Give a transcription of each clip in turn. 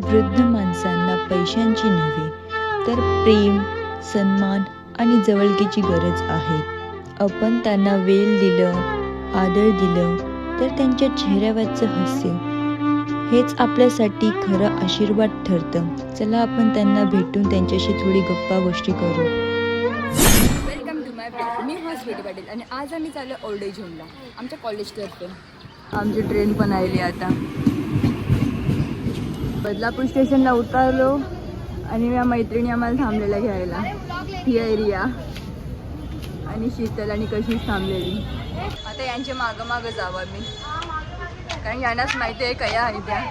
वृद्ध माणसांना पैशांची नव्हे तर प्रेम सन्मान आणि जवळकीची गरज आहे. आपण त्यांना वेळ दिलं आदर दिलं तर त्यांच्या चेहऱ्यावरचं हास्य हेच आपल्यासाठी खरं आशीर्वाद ठरतं. चला आपण त्यांना भेटून त्यांच्याशी थोडी गप्पा गोष्टी करू. वेलकम टू माय मी बेटी पाटील आणि आज आम्ही चाललो ओल्ड एज होमला आमच्या कॉलेजतर्फे आमची ट्रेन पण आली आता. बदलापूर स्टेशनला उतरलो आणि या मैत्रिणी आम्हाला थांबलेल्या घ्यायला. ही एरिया आणि शीतल आणि कशीच थांबलेली. आता यांच्या मागं मागं जावं मी कारण यांनाच माहिती आहे कया आहे त्या.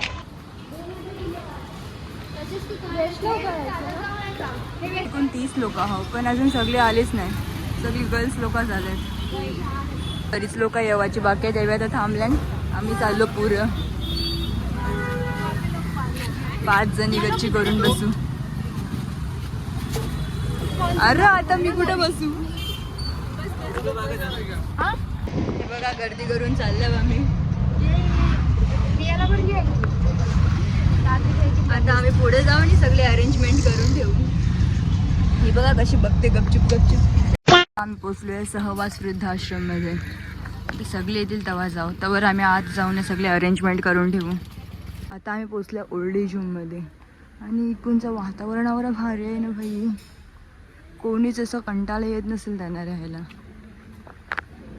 एकूण तीस लोक आहोत पण अजून सगळे आलेच नाही. सगळी गर्ल्स लोक झालेत तरीच लोक येवाची बाकी आहेत. येव्या तर थांबल्यान आम्ही चाललो पुरं. पाच जणी गच्ची करून बसू. अरे आता मी कुठं बसू? हे? बघा गर्दी करून चाललं आम्ही. आता आम्ही पुढे जाऊ आणि सगळे अरेंजमेंट करून ठेवू. ही बघा कशी बघते गपचूप गपचूप. आम्ही पोचलोय सहवास वृद्धाश्रममध्ये सगळे येतील तेव्हा जाऊ. तवर आम्ही आत जाऊन सगळे अरेंजमेंट करून ठेवू. आता आम्ही पोचलो ओल्ड एजमध्ये आणि इकडूनचं वातावरणावर भारी आहे ना भाई. कोणीच असं कंटाळा येत नसेल त्यांना राहायला.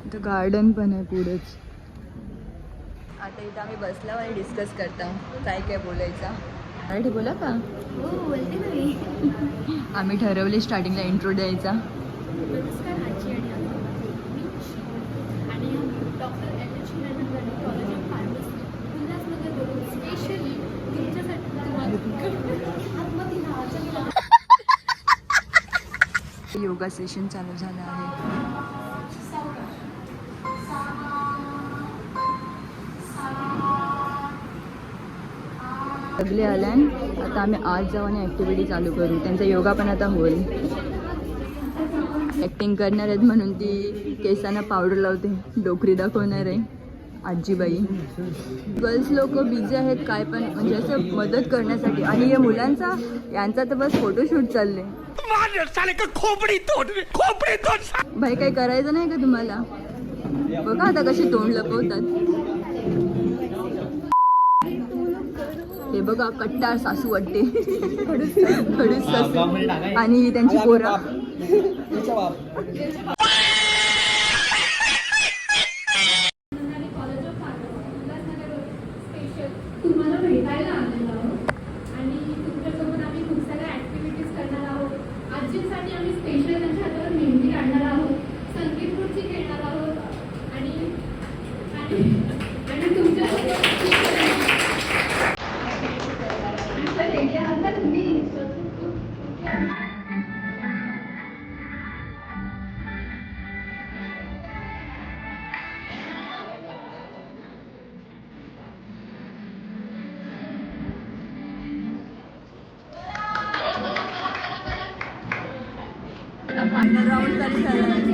इथं गार्डन पण आहे पुढेच. आता इथं आम्ही बसल्यावर आणि डिस्कस करता. काय काय बोलायचं. मराठी बोला का? आम्ही ठरवले स्टार्टिंगला इंट्रो द्यायचा नमस्कार आजी आणि आजोबा मी आणि doctor M H Hiranandani college of pharmacy उल्हासनगरवरून specially तुमच्यासाठी आतमध्ये नावाच्या योगा सेशन चालू झालं आहे. सगळे आल्यान आता आम्ही आज जाऊ आणि ॲक्टिव्हिटी चालू करू. त्यांचा योगा पण आता होईल. ॲक्टिंग करणार आहेत म्हणून ती केसांना पावडर लावते. डोकरी दाखवणार आहे. आजीबाई. गर्ल्स लोक बिझी आहेत काय पण म्हणजे असं मदत करण्यासाठी. आणि या मुलांचा यांचा तर बस फोटोशूट चालले. भाई काही करायचं नाही का तुम्हाला? बघा आता कशी तोंड लपवतात. हे बघा कट्टार सासू वाटते. खडूस सासू. आणि त्यांची पोरा. राऊंड तरी झाला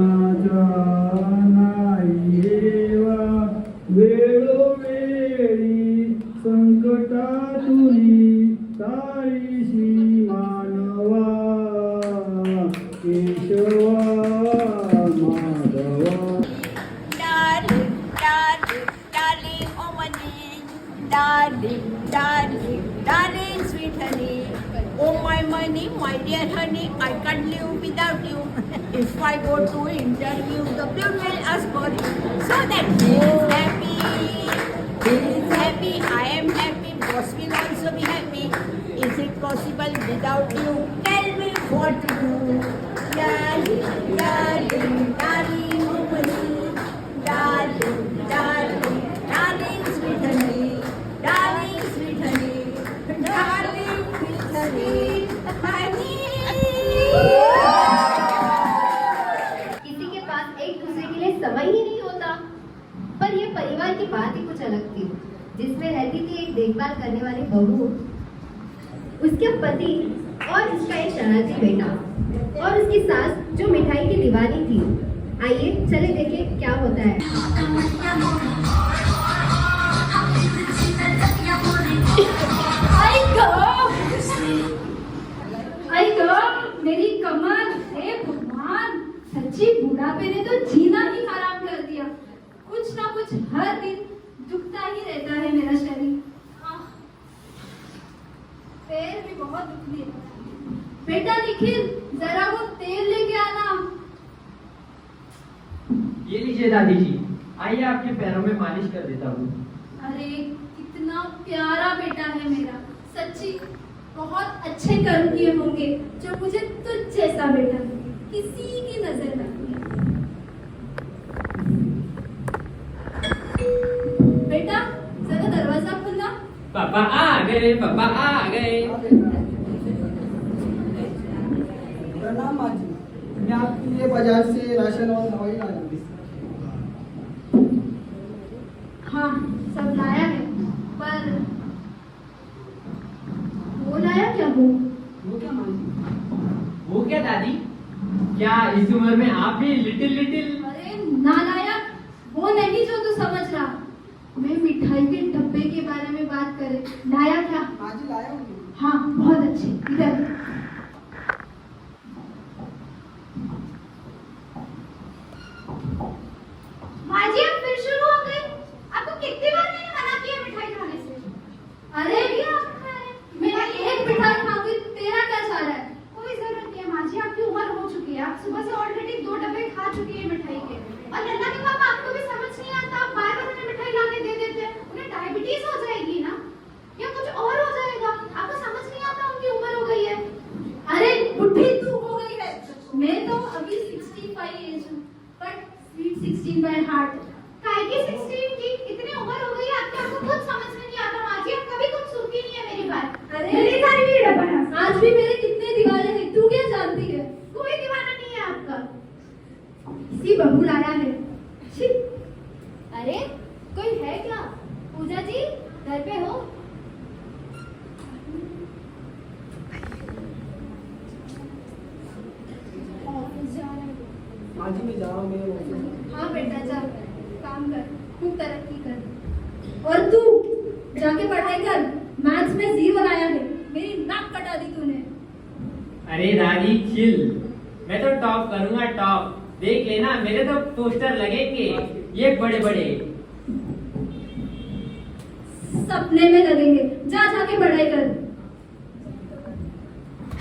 If I go to interview, the people will ask for. So that he is oh. happy, he is happy, I am happy, boss will also be happy. Is it possible without you? Tell me what to do. प्यार करने वाली बहू। उसके पति और उसका एक शरणार्थी बेटा और उसकी सास जो मिठाई की दीवानी थी। आइए, चले देखें क्या होता है। मेरे पापा आ गए प्रणाम माजी मैं आपके लिए बाज़ार से राशन और दवाई लाया हाँ सब लाया है पर वो लाया क्या वो वो क्या माजी वो क्या दादी क्या इस उम्र में आप भी लिटिल लिटिल ¿verdad? अरे रानी चिल मैं तो टॉप करूँगा टॉप देख लेना मेरे तो पोस्टर लगेंगे। ये बड़े बड़े सपने में लगेंगे। जा जाके पढ़ाई कर।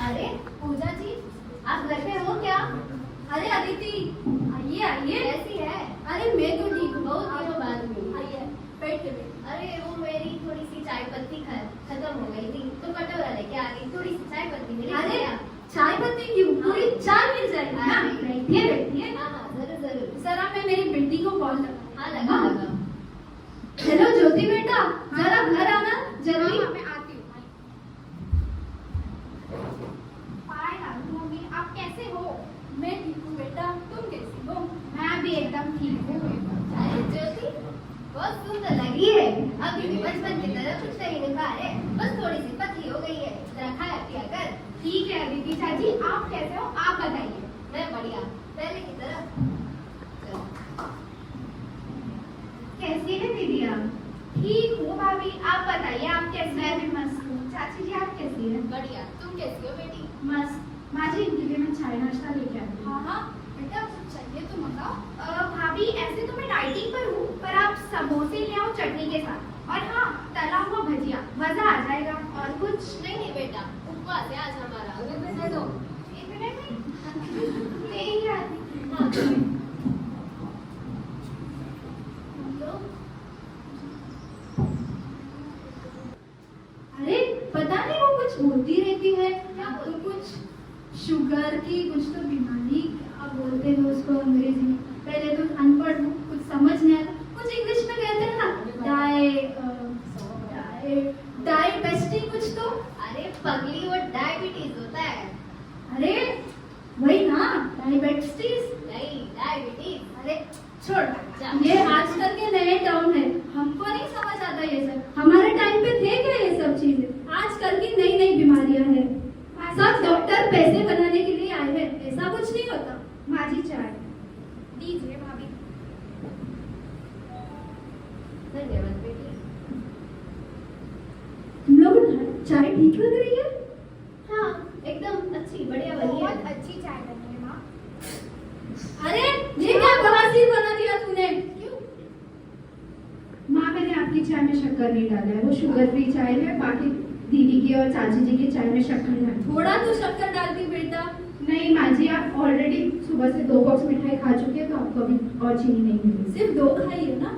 अरे पूजा जी आप घर पे हो क्या? अरे अदिति आइए आइए। कैसी है? अरे मैं तो ठीक हूँ बहुत दिनों बाद मिली। आइए बैठ के अरे वो मेरी थोड़ी सी चाय पत्ती खत्म हो गई थी तो कटोरा लेके आ गई थोड़ी सी चाय पत्ती मिली अरे? चाय पत्ती क्यों पूरी चाय मिल जाएगी ना? हाँ, बैठिए बैठिए हाँ हाँ ज़रूर ज़रूर। जरा मैं मेरी बेटी को कॉल लगा हाँ लगा हाँ। लगा। हेलो ज्योति बेटा जरा घर आना जल्दी मैं आती हूँ हाय लालू मम्मी आप कैसे हो? मैं ठीक हूँ बेटा तुम कैसी हो? मैं भी एकदम ठीक हूँ। अरे ज्योति बहुत सुंदर लगी है। अभी भी बचपन की तरह कुछ नहीं निकाल है बस थोड़ी सी पतली हो गई है जरा खाया पिया कर ठीक है अदिति चाची आप कैसे हो? आप बताइए। मैं बढ़िया। पहले की तरह। कैसी है दीदी आप? ठीक हूँ भाभी। आप बताइए आप कैसे मैं भी मस्त हूँ। चाची जी आप कैसी हैं? बढ़िया। तुम कैसी हो बेटी? मस्त। माँ जी इनके लिए मैं चाय नाश्ता लेके आई हूँ हाँ हाँ बेटा कुछ चाहिए तो मंगाओ अ, भाभी ऐसे तो मैं डाइटिंग पर हूँ पर आप समोसे ले आओ चटनी के साथ और हाँ तला हुआ भजिया मज़ा आ जाएगा और कुछ नहीं नहीं बेटा उपवास है आज हमारा दे दो एक मिनट में ले ही आती हाँ लो अरे, पता नहीं वो कुछ बोलती रहती है। तो कुछ शुगर की कुछ तो बीमारी क्या बोलते हैं उसको अंग्रेज़ी में पहले तो अनपढ़ हूँ कुछ समझ नहीं आता कुछ इंग्लिश में कहते हैं ना डाय डाय डायबेस्टी कुछ तो अरे पगली वो डायबिटीज़ होता है अरे वही ना डायबिटीज़ नहीं डायबिटीज़ अरे छोड़ जा। ये आजकल के नए टर्म है हमको नहीं समझ आता ये सब हमारे टाइम पे थे क्या ये सब चीज़ें आजकल की नई नई बीमारियाँ हैं सब डॉक्टर पैसे बनाने के लिए आए हैं ऐसा कुछ नहीं होता माजी चाय दीजिए भाभी धन्यवाद बेटी तुम लोग चाय ठीक लग रही है? हाँ एकदम अच्छी बढ़िया बनी बहुत है अच्छी चाय बनी है माँ। अरे ये क्या बवासीर बना दिया तूने? माँ मैंने आपकी चाय में शक्कर नहीं डाला है। वो शुगर फ्री चाय है बाकी दीदी की और चाची जी की चाय में शक्कर डाली थोड़ा तो शक्कर डालती बेटा। नहीं माँ जी आप ऑलरेडी सुबह से दो बॉक्स मिठाई खा चुकी है तो आपको अभी और चीनी नहीं मिली। सिर्फ़ दो खाई है ना?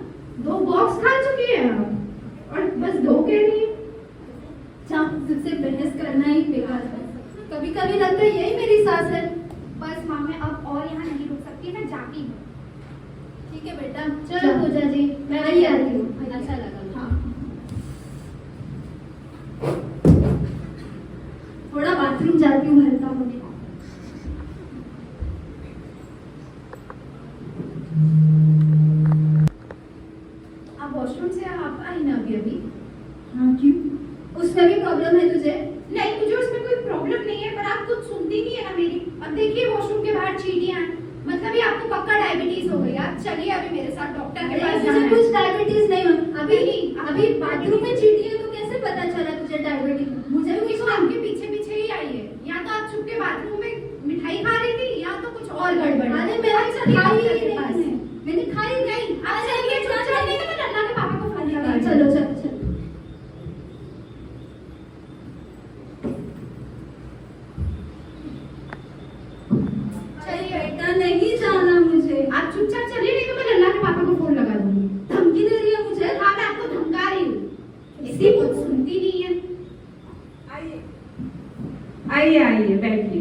दो बॉक्स खा चुकी है आप? और बस दो कह रही तुझसे बहस करना ही बेकार है। कभी कभी लगता है यही मेरी सास है। बस माँ मैं अब और यहाँ नहीं रुक सकती मैं जाती हूँ। ठीक है बेटा? चलो पूजा जी मैं आई आती हूँ। अच्छा लगा हाँ थोड़ा बाथरूम जाती हूँ हल्का होने आप वॉशरूम से आप आई ना अभी अभी हाँ क्यों उसमें भी प्रॉब्लम है तुझे? नहीं मुझे उसमें कोई प्रॉब्लम नहीं है पर आप कुछ सुनती नहीं है ना मेरी। अब देखिए वॉशरूम के बाहर चीटियाँ मतलब ये आपको पक्का डायबिटीज़ हो गई आप चलिए अभी मेरे साथ डॉक्टर के पास जाना है। कुछ डायबिटीज़ नहीं हो अभी अभी बाथरूम में ay, ay, ven,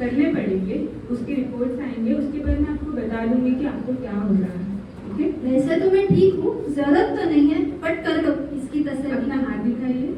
करने पड़ेंगे उसके रिपोर्ट आएँगे उसके बाद मैं आपको बता दूँगी कि आपको क्या हो रहा है ठीक है? वैसे तो मैं ठीक हूँ ज़रूरत तो नहीं है बट कर दो इसकी तस्वीर अपना हाथ दिखाइए।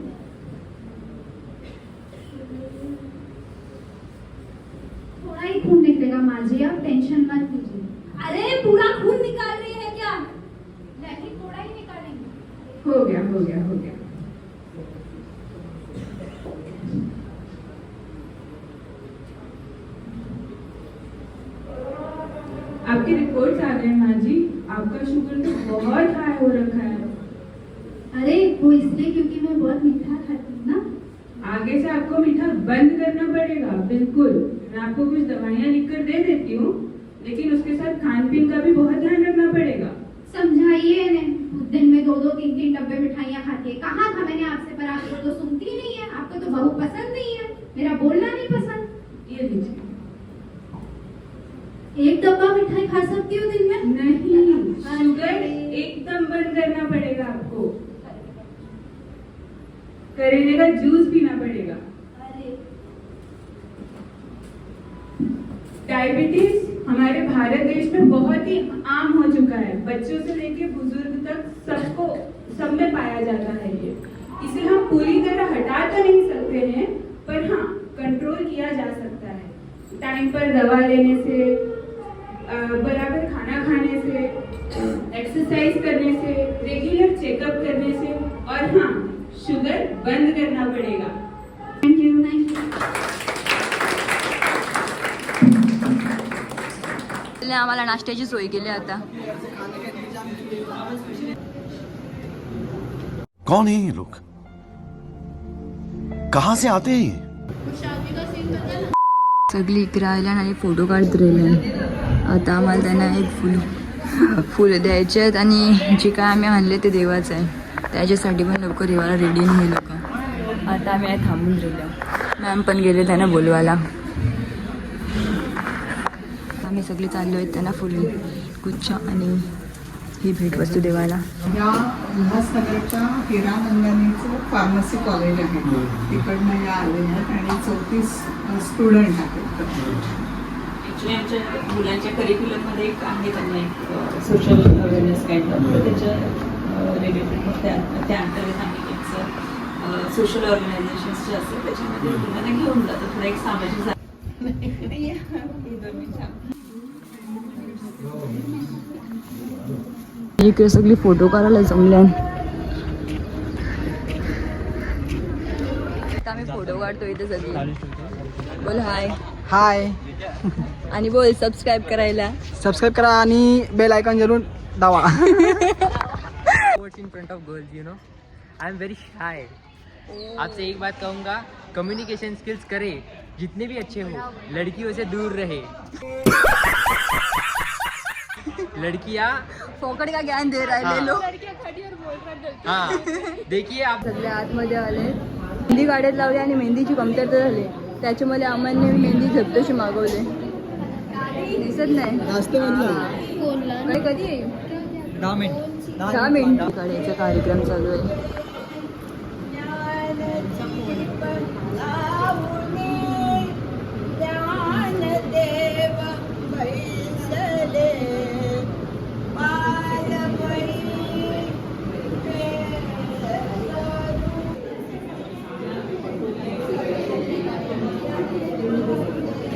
करेले का जूस पीना पड़ेगा अरे डायबिटीज हमारे भारत देश में बहुत ही आम हो चुका है बच्चों से लेके बुजुर्ग तक सबको सब में पाया जाता है ये इसे हम पूरी तरह हटा तो नहीं सकते हैं पर हाँ कंट्रोल किया जा सकता है टाइम पर दवा लेने से अ, बराबर खाना खाने से एक्सरसाइज करने से रेगुलर चेकअप करने से और हाँ शुगर बंद करना पड़ेगा। थैंक यू थैंक यू तिने आम्हाला नाश्त्याची सोय केली आता. कौन है ये लोग? कहां से आते हैं सगळी इकडे आयल्यान आणि फोटो काढत राहिल्यान. आता आम्हाला त्यांना एक फुल फुल द्यायचे आहेत आणि जे काय आम्ही आणले ते देवाचं आहे. त्याच्यासाठी पण लवकर येवायला रेडी नाही लोक आता. आम्ही थांबून राहिलो. मॅम पण गेले त्यांना बोलवायला. आम्ही सगळे चाललो आहेत त्यांना फुल गुच्छ आणि ही भेटवस्तू देवायला या उल्हासनगरच्या हिरा मंदानीचं फार्मसी कॉलेज आहे तिकडनं या आलेल्या आहेत आणि चौतीस स्टुडंट आहेत. ॲक्च्युली आमच्या मुलांच्या करिक्युलममध्ये एक आहे त्यांना एक सोशल अवेअरनेस तर त्याच्या रिलेटेड मग त्या त्या अंतर्गत आम्ही त्यांचं सोशल ऑर्गनायझेशन्स जे असतात त्याच्यामध्ये मुलांना घेऊन जातो. थोडा एक सामाजिक इकडे सगळी फोटो काढायला आता आम्ही फोटो काढतो इथे सगळी. बोल हाय हाय आणि बोल सबस्क्राईब करायला. सबस्क्राईब करा आणि बेल आयकॉन जरूर दावा in front of girls you know? I am very shy आपसे एक बात कहूंगा कम्युनिकेशन स्किल्स करे जितने भी अच्छे हो लड़कियों से दूर रहे। लड़कियां फोकट का ज्ञान दे राहिले लोक हाँ। देखिए आप सगळे आतमध्ये आले. मेहंदी काढत लावली आणि मेहंदीची कमतरता झाली. त्याच्यामध्ये आम्हाला मेहंदी झपतशी मागवले. दिसत नाही. जास्त कधी येईल? दहा मिनिट दहा मिनिट काढायचा कार्यक्रम चालू आहे.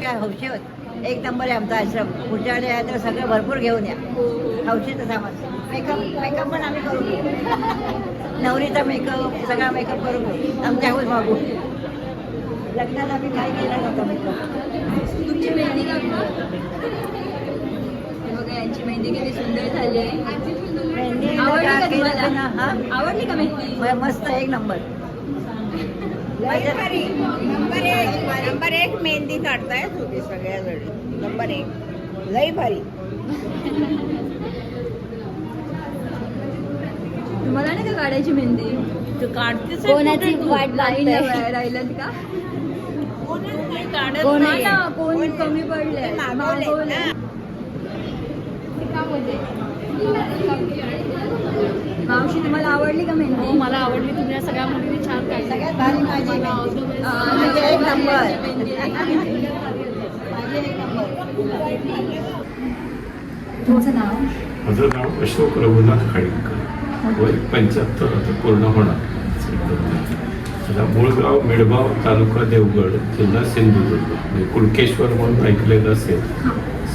काय हौशी एक नंबर आहे आमचा आश्रम. पुढच्या वेळी आहे तर सगळं भरपूर घेऊन या. हौशीचं सामान मेकअप मेकअप पण आम्ही घेऊ नवरीचा मेकअप सगळा मेकअप करून घेऊ आमच्या हाऊस मागू. लग्नात आम्ही काय केला नव्हता मेकअप? तुमची मेहंदी का बघा यांची मेहंदी किती सुंदर झाली आहे. मेहंदी आवडली का केलं तुम्हाला? ना, हा? आवडली का मेहंदी? म- मस्त एक नंबर. नंबर एक नंबर एक मेहंदी काढताय तुम्ही सगळ्या जणी नंबर एक. लई भारी. तुम्हाला नाही का काढायची मेहंदी? तू काढतेच कोणाची वाट का? कोण? कोण कमी पडले मागवले मावशी तुम्हाला आवडली का मेहंदी? हो मला आवडली. तुम्ही सगळ्या मुलींनी छान काढली. सगळ्यात भारी माझी एक नंबर. तुमचं नाव? माझं नाव अशोक रघुनाथ खाडीकर. वय पंच्याहत्तर आता पूर्ण होणार. आता मुळगाव मेडगाव तालुका देवगड जिल्हा सिंधुदुर्ग. म्हणजे कुणकेश्वर म्हणून ऐकलेलं असेल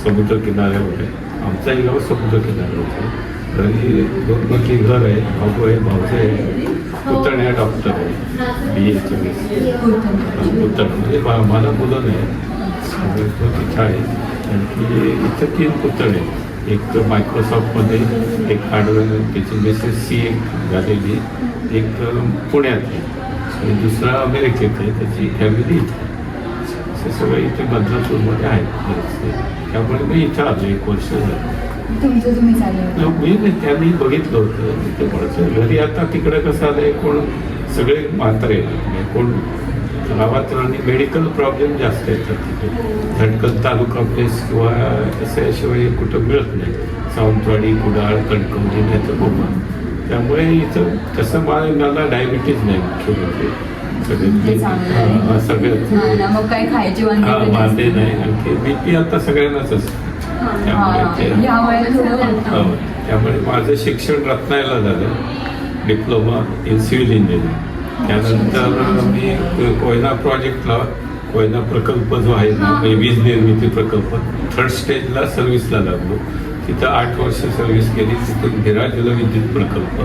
समुद्र किनाऱ्यावर आहे आमचाही गाव समुद्र किनाऱ्यावर आहे घरी दोन घर आहे भाऊ आहे भाऊचे आहे पुतण्या डॉक्टर आहे. बी एच उत्तर म्हणजे मला मुलं नाही. त्यामुळे आहे आणखी इथं तीन पुतळे एक मायक्रोसॉफ्टमध्ये एक हार्डवेअर त्याची मिसेस सी एक झालेली एक पुण्यात आहे दुसरा अमेरिकेत आहे त्याची फॅमिली इथे. असे सगळे इथे बदलापूरमध्ये आहेत बरेचसे. त्यामुळे मी इथं आलो एक वर्ष झालं मी नाही, त्यांनी बघितलं होतं तिथे कोणाचं घरी आता तिकडे कसं आलंय कोण सगळे म्हणजे कोण गावात आणि मेडिकल प्रॉब्लेम जास्त येतात तिथे. झटकन तालुका प्लेस किंवा अशाशिवाय कुठं मिळत नाही. सावंतवाडी कुडाळ कणकवली नाही तर कोकण त्यामुळे इथं तसं मला डायबिटीज नाही मुख्य म्हणजे मग काय खायची वांदे नाही. आणखी बीपी आता सगळ्यांनाच असतं. त्यामुळे हो. त्यामुळे माझं शिक्षण रत्नागिरीला झालं. Diploma in civil engineering. त्यानंतर मी कोयना प्रोजेक्टला कोयना प्रकल्प जो आहे ना म्हणजे वीज निर्मिती प्रकल्प थर्ड स्टेजला सर्व्हिसला लागलो. तिथं आठ वर्ष सर्व्हिस केली. तिथून हिरा जलविद्युत प्रकल्प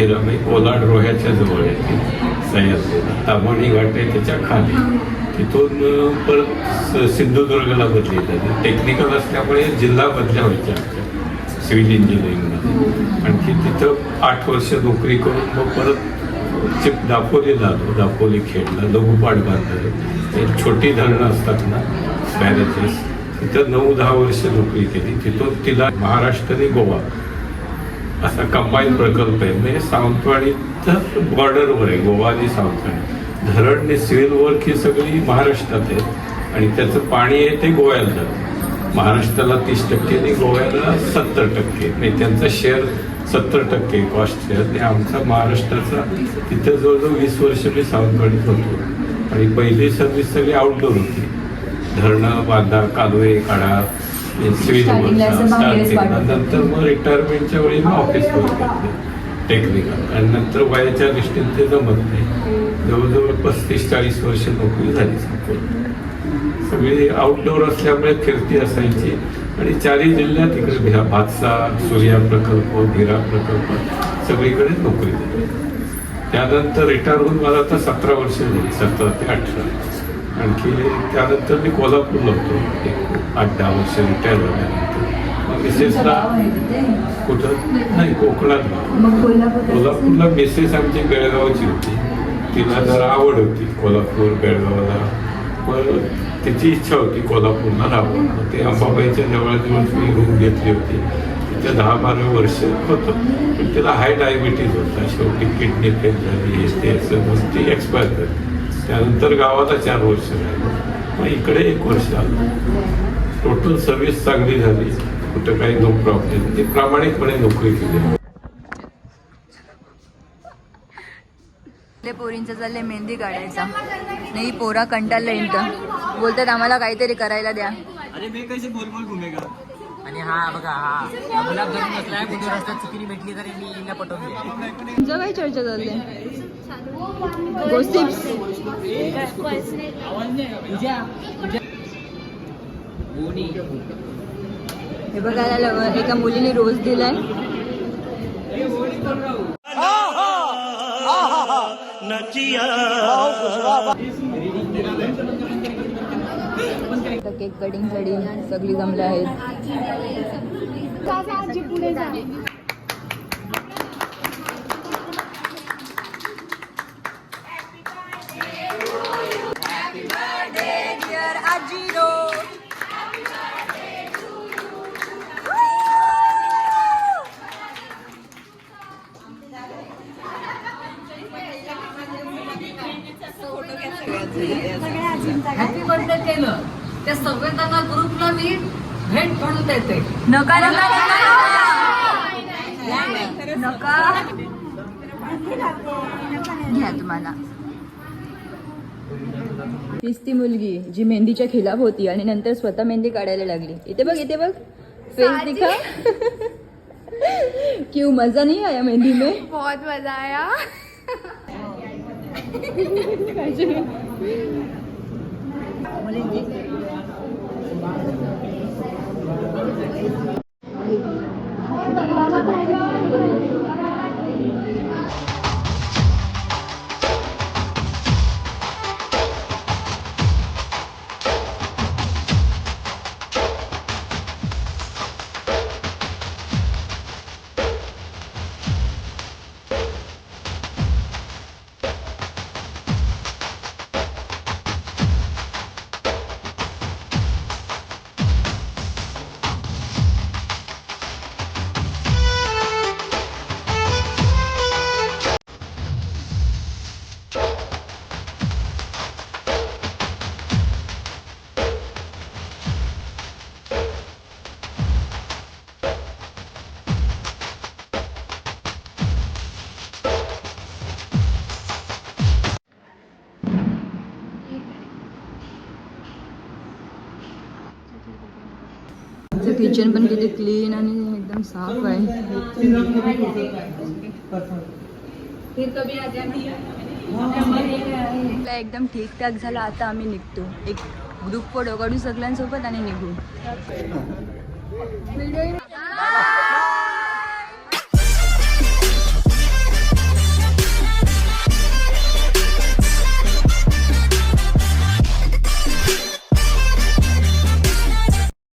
हिरा म्हणजे ओलाड रोह्याच्या जवळ आहे ती सह्याद्रीला. तामाणी घाट आहे त्याच्याखाली. तिथून परत स- सिंधुदुर्गला बदली झाली टेक्निकल असल्यामुळे जिल्हा बदल्या व्हायच्या आमच्या सिव्हिल इंजिनिअरिंगमध्ये आणखी तिथं आठ वर्ष नोकरी करून मग परत चे दापोलीला आलो दापोली खेळला लघुपाठ बांधलं ते छोटी धरणं असतात ना बॅरेजेस तिथं नऊ दहा वर्ष नोकरी केली. तिथून तिला महाराष्ट्र आणि गोवा असा कंबाईन प्रकल्प आहे. म्हणजे सावंतवाडीचं बॉर्डरवर आहे गोवा आणि सावंतवाडी. धरण आणि सिव्हिल वर्क ही सगळी महाराष्ट्रात आहे. आणि त्याचं पाणी आहे ते गोव्याला जातं. महाराष्ट्राला तीस टक्के आणि गोव्याला सत्तर टक्के. म्हणजे त्यांचा शेअर सत्तर टक्के कॉस्ट आणि आमचा महाराष्ट्राचा तिथं जवळजवळ वीस वर्ष मी सावंतवाडीत होतो. आणि पहिली सर्व्हिस सगळी आउटडोर होती. धरणं बांधा कालवे काढा. नंतर मग रिटायरमेंटच्या वेळी मी ऑफिस टेक्निकल आणि नंतर वयाच्या दृष्टीने ते जमत नाही. जवळजवळ पस्तीस चाळीस वर्ष नोकरी झाली सगळी आउटडोअर असल्यामुळे फिरती असायची. आणि चारही जिल्ह्यात इकडे भिरा भातसा सूर्या प्रकल्प भिरा प्रकल्प सगळीकडे नोकरी झाली त्यानंतर रिटायर होऊन मला आता सतरा वर्ष झाली सतरा ते अठरा. आणखी त्यानंतर मी कोल्हापूरला होतो एक आठ दहा वर्ष रिटायर झाल्यानंतर. मिसेसला कुठं? नाही कोकणात कोल्हापूरला मिसेस आमची बेळगावची होती. तिला जरा आवड होती कोल्हापूर बेळगावला. पण त्याची इच्छा होती कोल्हापूरला राहावं ते अंबाबाईच्या जवळजवळ मी रूम घेतली होती. तिथे दहा बारा वर्ष होतं पण तिला हाय डायबिटीज होता. शेवटी किडनी फेल झाली हे ते असं म्हणून ती एक्सपायर झाली त्यानंतर गावाला चार वर्ष राहिलं. मग इकडे एक वर्ष आलं. टोटल सर्व्हिस चांगली झाली. कुठं काही नो प्रॉब्लेम ती प्रामाणिकपणे नोकरी केली. आपल्या पोरींचं चाललंय मेहंदी काढायचा. नाही पोरा कंटाळलं इंट बोलतात आम्हाला काहीतरी करायला द्या. आणि हा बघा हा. गुलाब बसलाय कुठे रस्त्यात चुकीने भेटली तर मी हिला पटवून दिली तुमचं काय चर्चा गोसिप्स हे बघायला एका मुलीने रोज दिलाय. आता केक कटिंगसाठी सगळी जमले आहेत. मेहंदीच्या खिलाफ होती आणि नंतर स्वतः मेहंदी काढायला लागली. इथे बघ इथे बघ. फेस दिखा. क्यों मजा नहीं आया मेहंदी में बहुत मजा आया. किचन पण किती क्लीन आणि एकदम साफ आहे. एकदम ठीकठाक झाला आता आम्ही निघतो. एक ग्रुप फोटो काढू सगळ्यांसोबत आणि निघू.